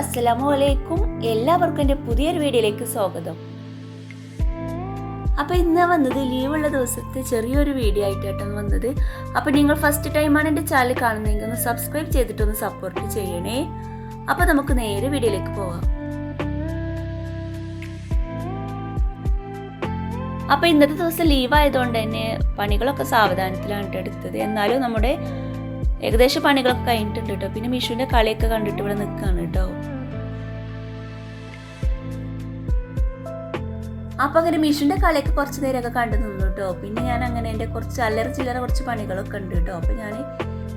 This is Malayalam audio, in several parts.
അസ്സലാമു അലൈക്കും എല്ലാവർക്കും എന്റെ പുതിയൊരു വീഡിയോയിലേക്ക് സ്വാഗതം. അപ്പോൾ ഇന്ന് വന്നത് ലീവുള്ള ദിവസത്തെ ചെറിയൊരു വീഡിയോ ആയിട്ടാണ് വന്നത്. അപ്പോൾ നിങ്ങൾ ഫസ്റ്റ് ടൈമാണ് എന്റെ ചാനൽ കാണുന്നതെങ്കിൽ ഒന്ന് സബ്സ്ക്രൈബ് ചെയ്തിട്ടൊന്ന് സപ്പോർട്ട് ചെയ്യണേ. അപ്പോൾ നമുക്ക് നേരെ വീഡിയോയിലേക്ക് പോവാം. അപ്പോൾ ഇന്നത്തെ ദിവസം ലീവായതുകൊണ്ട് തന്നെ പണികളൊക്കെ സാവധാനത്തിലാണ് എടുത്തത്. എന്നാലും നമ്മുടെ ഏകദേശം പണികളൊക്കെ കഴിഞ്ഞിട്ടുണ്ട് കേട്ടോ പിന്നെ മിഷുവിന്റെ കളിയൊക്കെ കണ്ടിട്ട് ഇവിടെ നിൽക്കുകയാണ് കേട്ടോ അപ്പം അങ്ങനെ മിഷുവിന്റെ കളിയൊക്കെ കുറച്ച് നേരമൊക്കെ കണ്ടു നിന്നു കേട്ടോ പിന്നെ ഞാൻ അങ്ങനെ എന്റെ കുറച്ച് അല്ലറ ചില്ലറ കുറച്ച് പണികളൊക്കെ ഉണ്ട് കേട്ടോ അപ്പം ഞാൻ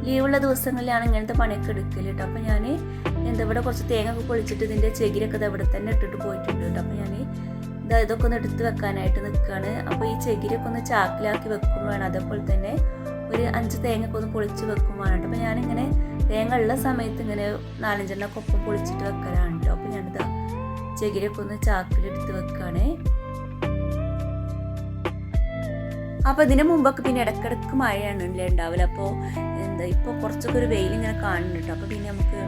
ലീവുള്ള ദിവസങ്ങളിലാണ് ഇങ്ങനത്തെ പണിയൊക്കെ എടുക്കൽ കേട്ടോ അപ്പം ഞാൻ എന്താ ഇവിടെ കുറച്ച് തേങ്ങ ഒക്കെ പൊളിച്ചിട്ട് ഇതിന്റെ ചെകിരൊക്കെ ഇത് ഇവിടെ തന്നെ ഇട്ടിട്ട് പോയിട്ടുണ്ട് കേട്ടോ അപ്പം ഞാൻ ഇതാ ഇതൊക്കെ ഒന്ന് എടുത്ത് വെക്കാനായിട്ട് നിൽക്കുകയാണ് അപ്പോൾ ഈ ചെകിരൊക്കെ ഒന്ന് ചാക്കിലാക്കി വെക്കും വേണം അതേപോലെ തന്നെ ഒരു അഞ്ച് തേങ്ങയൊക്കെ ഒന്ന് പൊളിച്ച് വെക്കുമ്പോഴാണ് കേട്ടോ അപ്പോൾ ഞാനിങ്ങനെ തേങ്ങ ഉള്ള സമയത്ത് ഇങ്ങനെ നാലഞ്ചെണ്ണൊക്കെ ഒപ്പം പൊളിച്ചിട്ട് വെക്കാനാണ് കേട്ടോ അപ്പോൾ ഞാനിതാ ചകിരിയൊക്കെ ഒന്ന് ചാക്കിലെടുത്ത് വെക്കുകയാണേ അപ്പോൾ ഇതിന് മുമ്പൊക്കെ പിന്നെ ഇടക്കിടക്ക് മഴയാണ് അല്ലേ ഉണ്ടാവില്ല അപ്പോൾ എന്താ ഇപ്പോൾ കുറച്ചൊക്കെ ഒരു വെയിൽ ഇങ്ങനെ കാണുന്നുണ്ട് അപ്പോൾ പിന്നെ നമുക്ക്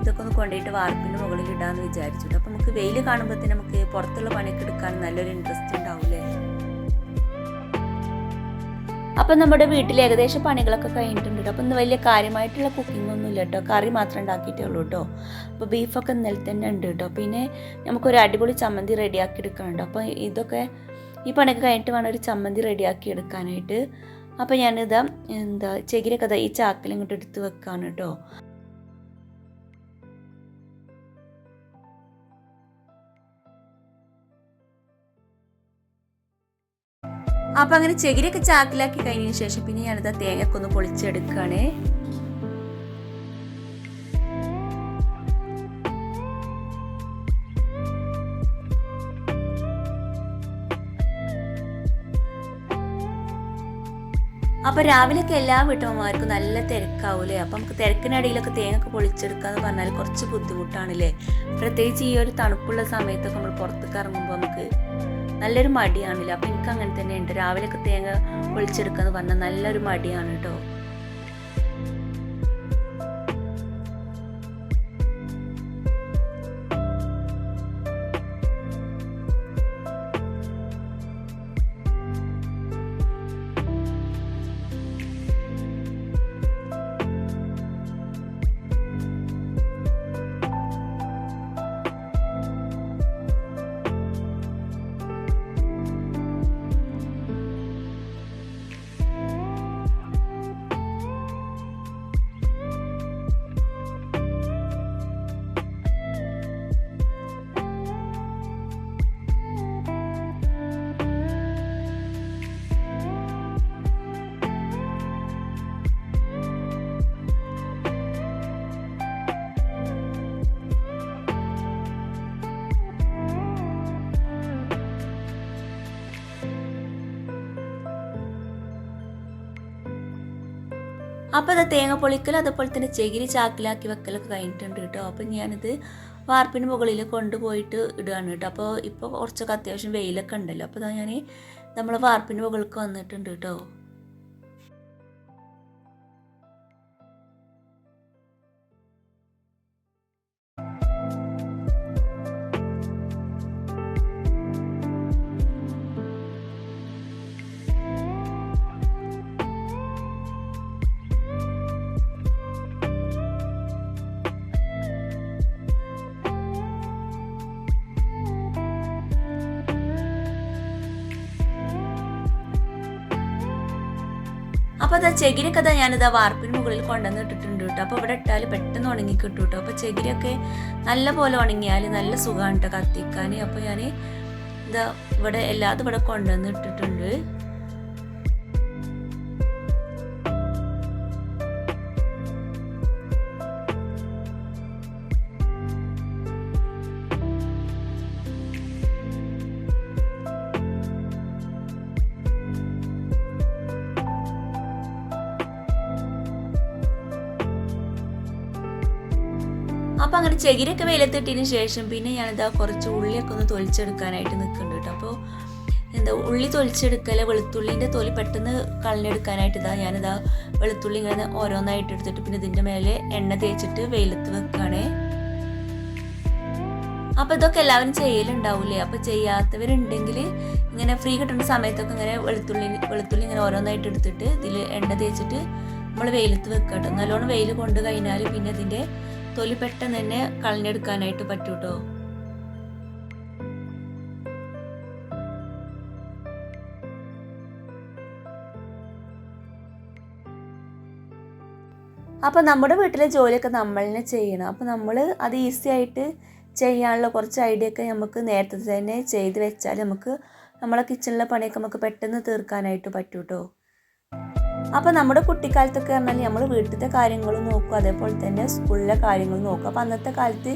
ഇതൊക്കെ ഒന്ന് കൊണ്ടുപോയിട്ട് വാർപ്പിന്റെ മുകളിൽ ഇടാമെന്ന് വിചാരിച്ചിട്ട് അപ്പോൾ നമുക്ക് വെയിൽ കാണുമ്പോൾ തന്നെ നമുക്ക് പുറത്തുള്ള പണിയൊക്കെ എടുക്കാൻ നല്ലൊരു ഇൻട്രസ്റ്റ് ഉണ്ടാവില്ലേ? അപ്പം നമ്മുടെ വീട്ടിൽ ഏകദേശം പണികളൊക്കെ കഴിഞ്ഞിട്ടുണ്ട് അപ്പം ഇന്ന് വലിയ കാര്യമായിട്ടുള്ള കുക്കിംഗ് ഒന്നും ഇല്ല കേട്ടോ. കറി മാത്രം ഉണ്ടാക്കിയിട്ടേ ഉള്ളൂ കേട്ടോ. അപ്പോൾ ബീഫൊക്കെ ഇന്നലെ തന്നെ ഉണ്ട് കേട്ടോ. പിന്നെ നമുക്കൊരു അടിപൊളി ചമ്മന്തി റെഡിയാക്കി എടുക്കാനുണ്ട് അപ്പോൾ ഇതൊക്കെ ഈ പണിയൊക്കെ കഴിഞ്ഞിട്ട് വേണം ഒരു ചമ്മന്തി റെഡിയാക്കി എടുക്കാനായിട്ട്. അപ്പോൾ ഞാനിത് എന്താ ചെകിരൊക്കെ ഈ ചാക്കിൽ ഇങ്ങോട്ട് എടുത്ത് വെക്കാണ് കേട്ടോ. അപ്പം അങ്ങനെ ചകിരിയൊക്കെ ചാക്കിലാക്കി കഴിഞ്ഞതിന് ശേഷം പിന്നെ ഞാനിതാ തേങ്ങയൊക്കെ ഒന്ന് പൊളിച്ചെടുക്കുകയാണ് അപ്പോൾ രാവിലെയൊക്കെ എല്ലാ വീട്ടമ്മമാർക്കും നല്ല തിരക്കാവൂലേ? അപ്പൊ നമുക്ക് തിരക്കിനിടയിലൊക്കെ തേങ്ങൊക്കെ പൊളിച്ചെടുക്കുക എന്ന് പറഞ്ഞാൽ കുറച്ച് ബുദ്ധിമുട്ടാണല്ലേ? പ്രത്യേകിച്ച് ഈ ഒരു തണുപ്പുള്ള സമയത്തൊക്കെ നമ്മൾ പുറത്തേക്ക് ഇറങ്ങുമ്പോൾ നമുക്ക് നല്ലൊരു മടിയാണല്ലോ. അപ്പം എനിക്ക് അങ്ങനെ തന്നെ ഉണ്ട് രാവിലെയൊക്കെ തേങ്ങ പൊളിച്ചെടുക്കുക എന്ന് പറഞ്ഞാൽ നല്ലൊരു മടിയാണ് കേട്ടോ അപ്പോൾ അത് തേങ്ങ പൊളിക്കൽ അതുപോലെ തന്നെ ചകിരി ചാക്കിലാക്കി വെക്കലൊക്കെ കഴിഞ്ഞിട്ടുണ്ട് കേട്ടോ. അപ്പം ഞാനിത് വാർപ്പിന് മുകളിൽ കൊണ്ടുപോയിട്ട് ഇടുകയാണ് കേട്ടോ. അപ്പോൾ ഇപ്പോൾ കുറച്ചൊക്കെ അത്യാവശ്യം വെയിലൊക്കെ ഉണ്ടല്ലോ. അപ്പോൾ ഞാൻ നമ്മൾ വാർപ്പിന് മുകളിൽ വന്നിട്ടുണ്ട് കേട്ടോ. അപ്പോൾ അതാ ചെകിരൊക്കെ അതാ ആ വാർപ്പിന് മുകളിൽ കൊണ്ടുവന്ന് ഇട്ടിട്ടുണ്ട് കേട്ടോ. അപ്പോൾ ഇവിടെ ഇട്ടാൽ പെട്ടെന്ന് ഉണങ്ങി കിട്ടും. കേട്ടോ അപ്പോൾ ചെകിരിയൊക്കെ നല്ല പോലെ ഉണങ്ങിയാൽ നല്ല സുഖമാണ് കേട്ടോ കത്തിക്കാൻ അപ്പോൾ ഞാൻ ഇതാ ഇവിടെ എല്ലാതും ഇവിടെ കൊണ്ടുവന്ന് ഇട്ടിട്ടുണ്ട്. അപ്പം അങ്ങനെ ചകിരൊക്കെ വെയിലത്തിട്ടതിന് ശേഷം പിന്നെ ഞാനിതാ കുറച്ച് ഉള്ളിയൊക്കെ ഒന്ന് തൊലിച്ചെടുക്കാനായിട്ട് നിൽക്കുന്നുണ്ട് കേട്ടോ. അപ്പോൾ എന്താ ഉള്ളി തൊലിച്ചെടുക്കല വെളുത്തുള്ളിന്റെ തൊലി പെട്ടെന്ന് കളഞ്ഞെടുക്കാനായിട്ട് ഇതാ ഞാനിതാ വെളുത്തുള്ളി ഇങ്ങനെ ഓരോന്നായിട്ട് എടുത്തിട്ട് പിന്നെ ഇതിന്റെ മേലെ എണ്ണ തേച്ചിട്ട് വെയിലത്ത് വെക്കുകയാണേ അപ്പോൾ ഇതൊക്കെ എല്ലാവരും ചെയ്യലുണ്ടാവില്ലേ അപ്പോൾ ചെയ്യാത്തവരുണ്ടെങ്കിൽ ഇങ്ങനെ ഫ്രീ കിട്ടുന്ന സമയത്തൊക്കെ ഇങ്ങനെ വെളുത്തുള്ളി വെളുത്തുള്ളി ഇങ്ങനെ ഓരോന്നായിട്ട് എടുത്തിട്ട് ഇതിൽ എണ്ണ തേച്ചിട്ട് നമ്മൾ വെയിലത്ത് വെക്കാട്ടോ. നല്ലോണം വെയിൽ കൊണ്ട് കഴിഞ്ഞാൽ പിന്നെ ഇതിന്റെ തൊലി പെട്ടെന്ന് തന്നെ കളഞ്ഞെടുക്കാനായിട്ട് പറ്റൂട്ടോ? അപ്പോൾ നമ്മുടെ വീട്ടിലെ ജോലിയൊക്കെ നമ്മൾ തന്നെ ചെയ്യണം. അപ്പോൾ നമ്മൾ അത് ഈസി ആയിട്ട് ചെയ്യാനുള്ള കുറച്ച് ഐഡിയ ഒക്കെ നമുക്ക് നേരത്തെ തന്നെ ചെയ്ത് വെച്ചാൽ നമുക്ക് നമ്മളെ കിച്ചണിലെ പണിയൊക്കെ നമുക്ക് പെട്ടെന്ന് തീർക്കാനായിട്ട് പറ്റും കേട്ടോ അപ്പോൾ നമ്മുടെ കുട്ടിക്കാലത്തൊക്കെ പറഞ്ഞാൽ നമ്മൾ വീട്ടിലത്തെ കാര്യങ്ങൾ നോക്കും അതേപോലെ തന്നെ സ്കൂളിലെ കാര്യങ്ങൾ നോക്കും. അപ്പോൾ അന്നത്തെ കാലത്ത്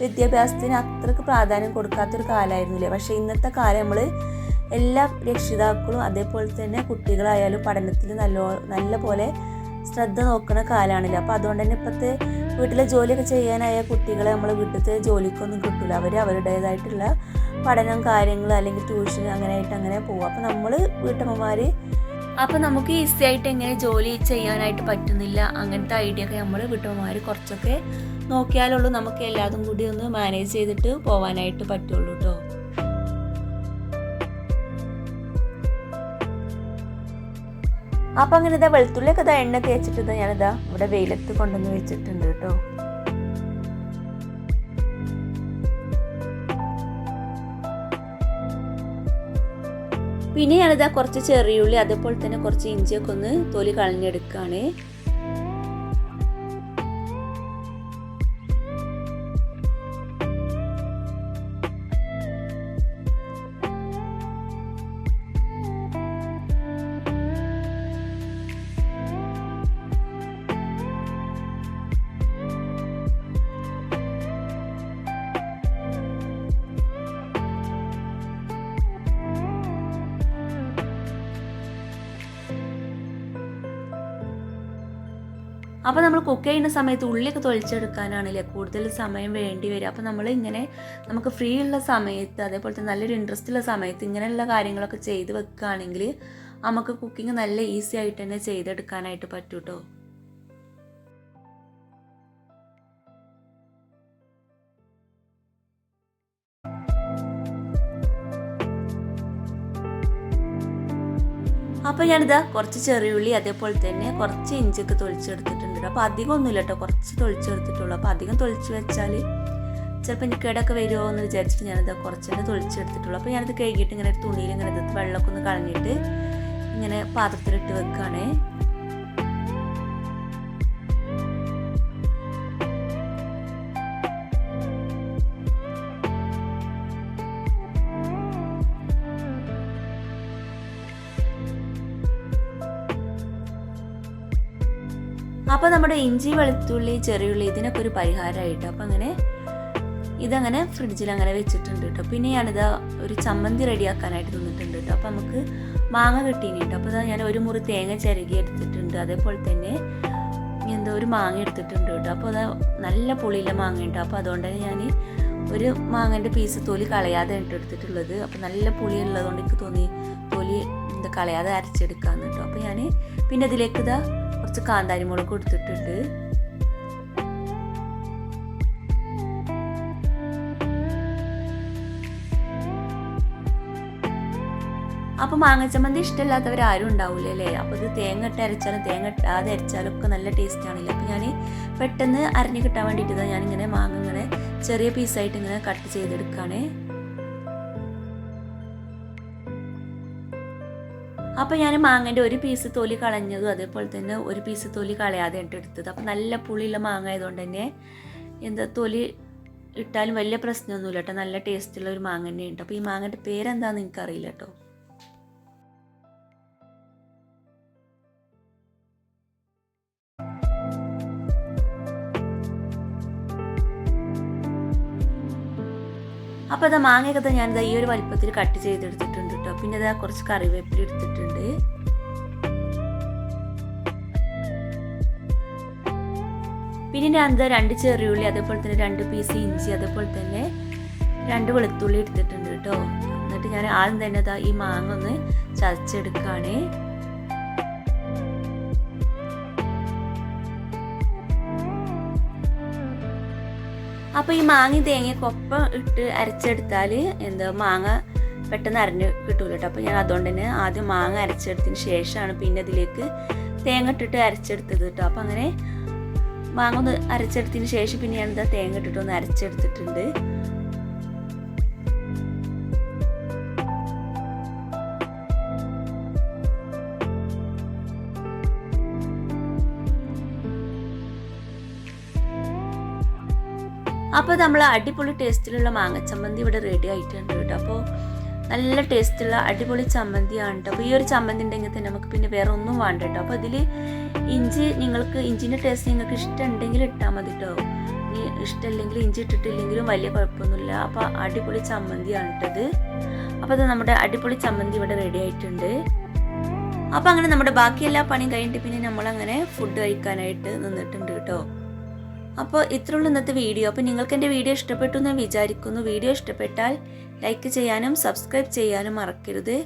വിദ്യാഭ്യാസത്തിന് അത്രയ്ക്ക് പ്രാധാന്യം കൊടുക്കാത്തൊരു കാലമായിരുന്നില്ലേ പക്ഷേ ഇന്നത്തെ കാലം നമ്മൾ എല്ലാ രക്ഷിതാക്കളും അതേപോലെ തന്നെ കുട്ടികളായാലും പഠനത്തിൽ നല്ല നല്ല പോലെ ശ്രദ്ധ നോക്കുന്ന കാലമാണല്ലോ അപ്പോൾ അതുകൊണ്ട് തന്നെ ഇപ്പോഴത്തെ വീട്ടിലെ ജോലിയൊക്കെ ചെയ്യാനായ കുട്ടികളെ നമ്മൾ വീട്ടിലത്തെ ജോലിക്കൊന്നും കിട്ടില്ല അവർ അവരുടേതായിട്ടുള്ള പഠനം കാര്യങ്ങൾ അല്ലെങ്കിൽ ട്യൂഷൻ അങ്ങനെ ആയിട്ട് അങ്ങനെ പോകും അപ്പോൾ നമ്മൾ വീട്ടമ്മമാർ അപ്പോൾ നമുക്ക് ഈസി ആയിട്ട് എങ്ങനെ ജോലി ചെയ്യാനായിട്ട് പറ്റുന്നില്ല അങ്ങനത്തെ ഐഡിയ ഒക്കെ നമ്മൾ വീട്ടമ്മമാർ കുറച്ചൊക്കെ നോക്കിയാലുള്ളൂ നമുക്ക് എല്ലാതും കൂടി ഒന്ന് മാനേജ് ചെയ്തിട്ട് പോകാനായിട്ട് പറ്റുള്ളൂ കേട്ടോ അപ്പം അങ്ങനെ ഇതാ വെളുത്തുള്ളിയൊക്കെ ഇതാ എണ്ണ തേച്ചിട്ട് ഞാനിതാ ഇവിടെ വെയിലത്ത് കൊണ്ടുവന്ന് വെച്ചിട്ടുണ്ട് കേട്ടോ പിന്നെ ഞാനിതാ കുറച്ച് ചെറിയുള്ളി അതേപോലെ തന്നെ കുറച്ച് ഇഞ്ചിയൊക്കെ ഒന്ന് തൊലി കളഞ്ഞെടുക്കുകയാണ് അപ്പോൾ നമ്മൾ കുക്ക് ചെയ്യുന്ന സമയത്ത് ഉള്ളിയൊക്കെ തൊളിച്ചെടുക്കാനാണല്ലേ കൂടുതൽ സമയം വേണ്ടി വരിക. അപ്പോൾ നമ്മൾ ഇങ്ങനെ നമുക്ക് ഫ്രീ ഉള്ള സമയത്ത് അതേപോലെ തന്നെ നല്ലൊരു ഇൻട്രസ്റ്റ് ഉള്ള സമയത്ത് ഇങ്ങനെയുള്ള കാര്യങ്ങളൊക്കെ ചെയ്ത് വെക്കുകയാണെങ്കിൽ നമുക്ക് കുക്കിംഗ് നല്ല ഈസി ആയിട്ട് തന്നെ ചെയ്തെടുക്കാനായിട്ട് പറ്റും അപ്പോൾ ഞാനിതാ കുറച്ച് ചെറിയുള്ളി അതേപോലെ തന്നെ കുറച്ച് ഇഞ്ചിയൊക്കെ തൊളിച്ചെടുത്തിട്ടുണ്ട് അപ്പോൾ അധികം ഒന്നുമില്ല കേട്ടോ കുറച്ച് തൊളിച്ചെടുത്തിട്ടുള്ളൂ അപ്പോൾ അധികം തൊളിച്ച് വെച്ചാൽ ചിലപ്പോൾ എനിക്ക് കേടൊക്കെ വരുമോ എന്ന് വിചാരിച്ചിട്ട് ഞാനിത് കുറച്ച് തന്നെ തൊളിച്ചെടുത്തിട്ടുള്ളൂ അപ്പോൾ ഞാനിത് കഴുകിയിട്ട് ഇങ്ങനെ തുണിയിൽ ഇങ്ങനെ വെള്ളമൊക്കെ ഒന്ന് കളഞ്ഞിട്ട് ഇങ്ങനെ പാത്രത്തിലിട്ട് വെക്കുകയാണേ അപ്പോൾ നമ്മുടെ ഇഞ്ചി വെളുത്തുള്ളി ചെറിയുള്ളി ഇതിനൊക്കെ ഒരു പരിഹാരമായിട്ട് അപ്പോൾ അങ്ങനെ ഇതങ്ങനെ ഫ്രിഡ്ജിൽ അങ്ങനെ വെച്ചിട്ടുണ്ട് കേട്ടോ. പിന്നെ ഞാനിത് ഒരു ചമ്മന്തി റെഡിയാക്കാനായിട്ട് തന്നിട്ടുണ്ട് കേട്ടോ. അപ്പോൾ നമുക്ക് മാങ്ങ കിട്ടീനി കേട്ടോ. അപ്പോൾ ഞാൻ ഒരു മുറി തേങ്ങ ചിരകി എടുത്തിട്ടുണ്ട്. അതേപോലെ തന്നെ എന്തോ ഒരു മാങ്ങ എടുത്തിട്ടുണ്ട് കേട്ടോ. അപ്പോൾ അത് നല്ല പുളിയിലെ മാങ്ങ ഉണ്ട്. അപ്പോൾ അതുകൊണ്ട് ഞാൻ ഒരു മാങ്ങന്റെ പീസ് തൊലി കളയാതെ എടുത്തിട്ടുള്ളത്. അപ്പോൾ നല്ല പുളി ഉള്ളതുകൊണ്ട് എനിക്ക് തോന്നി തൊലി എന്താ കളയാതെ അരച്ചെടുക്കാമെന്ന് കേട്ടോ. അപ്പോൾ ഞാൻ പിന്നെ അതിലേക്ക് ഇതാ കുറച്ച് കാന്താരി മുളക് കൊടുത്തിട്ടുണ്ട് അപ്പോൾ മാങ്ങച്ചമ്മന്തി ഇഷ്ടമില്ലാത്തവർ ആരും ഉണ്ടാവില്ല അല്ലേ അപ്പോൾ ഇത് തേങ്ങ ഇട്ട് അരച്ചാലും തേങ്ങ ഇട്ടാതെ അരച്ചാലും ഒക്കെ നല്ല ടേസ്റ്റ് ആണല്ലോ? അപ്പോൾ ഞാൻ പെട്ടെന്ന് അരഞ്ഞു കിട്ടാൻ വേണ്ടിയിട്ട് ഞാനിങ്ങനെ മാങ്ങ ഇങ്ങനെ ചെറിയ പീസായിട്ട് ഇങ്ങനെ കട്ട് ചെയ്തെടുക്കുകയാണേ അപ്പോൾ ഞാൻ മാങ്ങേന്റെ ഒരു പീസ് തൊലി കളഞ്ഞതും അതേപോലെ തന്നെ ഒരു പീസ് തൊലി കളയാതെ എടുത്തത് അപ്പോൾ നല്ല പുളിയുള്ള മാങ്ങ ആയതുകൊണ്ട് തന്നെ എന്താ തൊലി ഇട്ടാലും വലിയ പ്രശ്നമൊന്നുമില്ല കേട്ടോ. നല്ല ടേസ്റ്റുള്ള ഒരു മാങ്ങ തന്നെയുണ്ട്. അപ്പോൾ ഈ മാങ്ങന്റെ പേരെന്താണെന്ന് എനിക്കറിയില്ല കേട്ടോ. അപ്പോൾ അത് മാങ്ങയൊക്കെ ഞാനിത് ഈ ഒരു വലിപ്പത്തിൽ കട്ട് ചെയ്തെടുത്തിട്ടുണ്ട്. പിന്നെ ഇതാ കുറച്ച് കറിവേപ്പില എടുത്തിട്ടുണ്ട്. പിന്നെ ഞാൻ എന്താ രണ്ട് ചെറിയുള്ളി അതേപോലെ തന്നെ രണ്ട് പീസ് ഇഞ്ചി അതേപോലെ തന്നെ രണ്ട് വെളുത്തുള്ളി എടുത്തിട്ടുണ്ട് കേട്ടോ. എന്നിട്ട് ഞാൻ ആദ്യം തന്നെ ഇതാ ഈ മാങ്ങ ഒന്ന് ചതച്ചെടുക്കുകയാണ് അപ്പോൾ ഈ മാങ്ങ തേങ്ങയൊക്കെ ഒപ്പം ഇട്ട് അരച്ചെടുത്താൽ എന്താ മാങ്ങ പെട്ടെന്ന് അരഞ്ഞ് കിട്ടൂല കേട്ടോ അപ്പോൾ ഞാൻ അതുകൊണ്ട് തന്നെ ആദ്യം മാങ്ങ അരച്ചെടുത്തതിന് ശേഷമാണ് പിന്നെ അതിലേക്ക് തേങ്ങ ഇട്ടിട്ട് അരച്ചെടുത്തത് കേട്ടോ അപ്പോൾ അങ്ങനെ മാങ്ങ ഒന്ന് അരച്ചെടുത്തതിന് ശേഷം പിന്നെ ഞാൻ എന്താ തേങ്ങ ഇട്ടിട്ട് ഒന്ന് അരച്ചെടുത്തിട്ടുണ്ട്. അപ്പോൾ നമ്മൾ അടിപൊളി ടേസ്റ്റിലുള്ള മാങ്ങച്ചമ്മന്തി ഇവിടെ റെഡി ആയിട്ടുണ്ട് കേട്ടോ അപ്പോൾ നല്ല ടേസ്റ്റുള്ള അടിപൊളി ചമ്മന്തിയാണ് കേട്ടോ അപ്പോൾ ഈ ഒരു ചമ്മന്തി ഉണ്ടെങ്കിൽ തന്നെ നമുക്ക് പിന്നെ വേറെ ഒന്നും വേണ്ട കേട്ടോ അപ്പോൾ ഇതിൽ ഇഞ്ചി നിങ്ങൾക്ക് ഇഞ്ചിന്റെ ടേസ്റ്റ് നിങ്ങൾക്ക് ഇഷ്ടമുണ്ടെങ്കിൽ ഇട്ടാൽ മതി കേട്ടോ ഇനി ഇഷ്ടമില്ലെങ്കിൽ ഇഞ്ചി ഇട്ടിട്ടില്ലെങ്കിലും വലിയ കുഴപ്പമൊന്നുമില്ല. അപ്പോൾ അടിപൊളി ചമ്മന്തിയാണ് കേട്ടത് അപ്പോൾ അത് നമ്മുടെ അടിപൊളി ചമ്മന്തി ഇവിടെ റെഡി ആയിട്ടുണ്ട്. അപ്പോൾ അങ്ങനെ നമ്മുടെ ബാക്കി എല്ലാ പണിയും കഴിഞ്ഞിട്ട് പിന്നെ നമ്മളങ്ങനെ ഫുഡ് കഴിക്കാനായിട്ട് നിന്നിട്ടുണ്ട് കേട്ടോ അപ്പോൾ ഇത്രയുള്ള ഇന്നത്തെ വീഡിയോ. അപ്പോൾ നിങ്ങൾക്ക് എന്റെ വീഡിയോ ഇഷ്ടപ്പെട്ടു എന്ന് വിചാരിക്കുന്നു. വീഡിയോ ഇഷ്ടപ്പെട്ടാൽ ലൈക്ക് ചെയ്യാനും സബ്സ്ക്രൈബ് ചെയ്യാനും മറക്കരുത്.